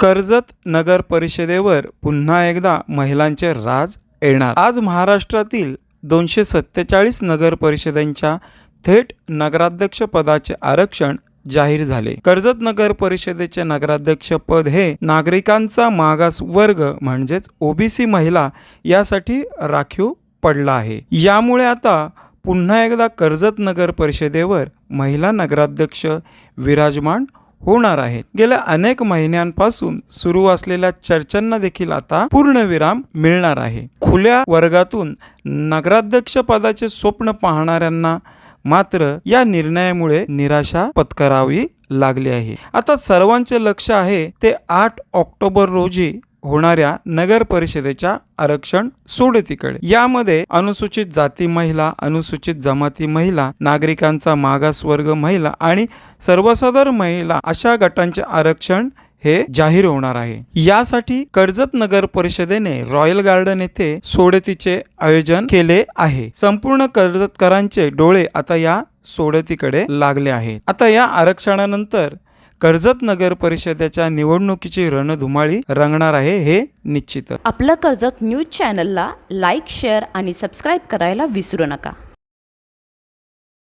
कर्जत नगर परिषदेवर पुन्हा एकदा महिलांचे राज येणार. आज महाराष्ट्रातील दोनशे सत्तेचाळीस नगर परिषदेच्या थेट नगराध्यक्ष पदाचे आरक्षण जाहीर झाले. कर्जत नगर परिषदेचे नगराध्यक्ष पद हे नागरिकांचा मागास वर्ग म्हणजेच ओबीसी महिला यासाठी राखीव पडला आहे. यामुळे आता पुन्हा एकदा कर्जत नगर परिषदेवर महिला नगराध्यक्ष विराजमान होणार आहेत. गेल्या अनेक महिन्यांपासून सुरू असलेल्या चर्चांना देखील आता पूर्णविराम मिळणार आहे. खुल्या वर्गातून नगराध्यक्ष पदाचे स्वप्न पाहणाऱ्यांना मात्र या निर्णयामुळे निराशा पत्करावी लागली आहे. आता सर्वांचे लक्ष आहे ते आठ ऑक्टोबर रोजी होणाऱ्या नगर परिषदेच्या आरक्षण सोडतीकडे. यामध्ये अनुसूचित जाती महिला अनुसूचित जमाती महिला नागरिकांचा मागासवर्ग महिला आणि सर्वसाधारण महिला अशा गटांचे आरक्षण हे जाहीर होणार आहे. यासाठी कर्जत नगर परिषदेने रॉयल गार्डन येथे सोडतीचे आयोजन केले आहे. संपूर्ण कर्जतकरांचे डोळे आता या सोडतीकडे लागले आहेत. आता या आरक्षणानंतर कर्जत नगर परिषदेच्या निवडणुकीची रणधुमाळी रंगणार आहे हे निश्चित आपलं कर्जत न्यूज चॅनलला लाईक शेअर आणि सबस्क्राईब करायला विसरू नका.